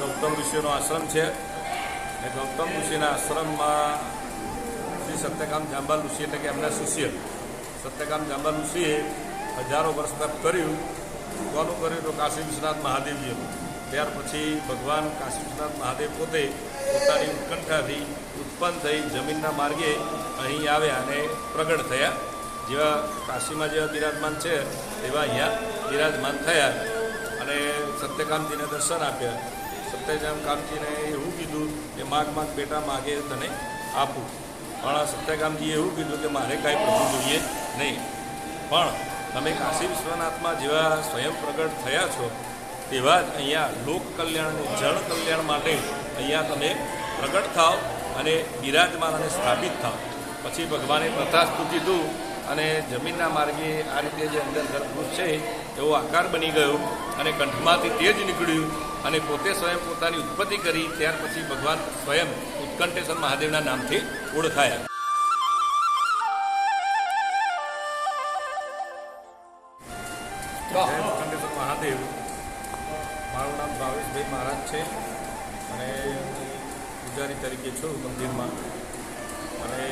ગૌતમ ઋષિનો આશ્રમ છે. અને ગૌતમ ઋષિના આશ્રમમાં શ્રી સત્યકામ જાંબાલ ઋષિ એટલે કે એમના શિષ્ય. સત્યકામ જાંબાલ ઋષિએ હજારો વર્ષ તપ કર્યું. કોનું કર્યું તો કાશી વિશ્વનાથ મહાદેવજીનું ત્યાર પછી ભગવાન કાશી વિશ્વનાથ મહાદેવ પોતે પોતાની ઉત્કંઠાથી ઉત્પન્ન થઈ જમીનના માર્ગે અહીં આવ્યા અને પ્રગટ થયા. જેવા કાશીમાં જેવા બિરાજમાન છે, એવા અહીંયા બિરાજમાન થયા. અને સત્યકામજીને દર્શન આપ્યા. સત્યજામ કામજીને એવું કીધું કે માગ માગ બેટા માગે તને આપું. પણ સત્યકામજીએ એવું કીધું કે મારે કાંઈ પ્રભુ જોઈએ નહીં. પણ તમે કાશી વિશ્વનાથમાં જેવા સ્વયં પ્રગટ થયા છો, તેવા જ અહીંયા લોક કલ્યાણ અને જન કલ્યાણ માટે અહીંયા તમે પ્રગટ થાઓ અને બિરાજમાન અને સ્થાપિત થાઓ પછી ભગવાને પ્રથાસ્તુ કીધું અને જમીનના માર્ગે આ રીતે જે અંદર ગર્ભવૃક્ષ છે એવો આકાર બની ગયો અને કંઠમાંથી તેજ નીકળ્યું અને પોતે સ્વયં પોતાની ઉત્પત્તિ કરી ત્યાર પછી ભગવાન સ્વયં ઉત્કંઠેશ્વર મહાદેવના નામથી ઓળખાયા. ઉત્કંઠેશ્વર મહાદેવ. મારું નામ ભાવેશભાઈ મહારાજ છે અને હું પૂજારી તરીકે છું મંદિરમાં. અને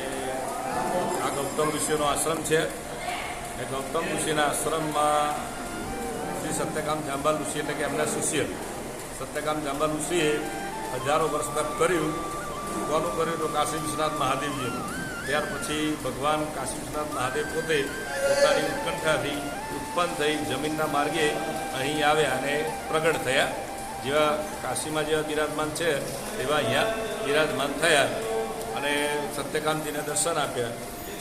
આ ગૌતમ ઋષિનો આશ્રમ છે. એ ગૌતમ ઋષિના આશ્રમમાં શ્રી સત્યકામ જાંબાલ ઋષિ એટલે કે એમના શિષ્ય. સત્યકામ જાંબાલ ઋષિએ હજારો વર્ષ તપ કર્યું. કોનું કર્યું તો કાશી વિશ્વનાથ મહાદેવજીનું ત્યાર પછી ભગવાન કાશી વિશ્વનાથ મહાદેવ પોતે પોતાની ઉત્કંઠાથી ઉત્પન્ન થઈ જમીનના માર્ગે અહીં આવ્યા અને પ્રગટ થયા. જેવા કાશીમાં જેવા બિરાજમાન છે, તેવા અહીંયા બિરાજમાન થયા. અને સત્યકામજીને દર્શન આપ્યા.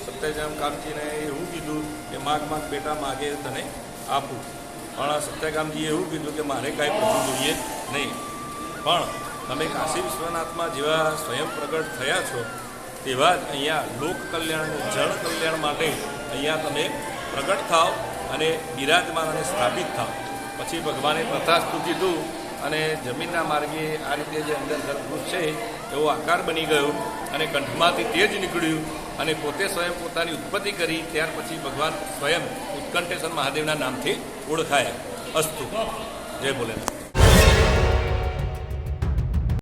સત્યજામ કામજીને એવું કીધું કે, માગ માગ, બેટા, માગે તને આપું. પણ સત્યકામજીએ એવું કીધું કે મારે કાંઈ કરવું જોઈએ નહીં. પણ તમે કાશી વિશ્વનાથમાં જેવા સ્વયં પ્રગટ થયા છો, તેવા જ અહીંયા લોક કલ્યાણ જળ કલ્યાણ માટે અહીંયા તમે પ્રગટ થાઓ અને બિરાજમાન અને સ્થાપિત થાઓ પછી ભગવાને પ્રથાસ્તુ કીધું અને જમીનના માર્ગે આ રીતે જે અંદર ગર્ભવૃક્ષ છે એવો આકાર બની ગયો અને કંઠમાંથી તેજ નીકળ્યું અને પોતે સ્વયં પોતાની ઉત્પત્તિ કરી ત્યાર પછી ભગવાન સ્વયં ઉત્કંઠેશ્વર મહાદેવના નામથી ઓળખાયા. અસ્તુ. જય ભોલેનાથ.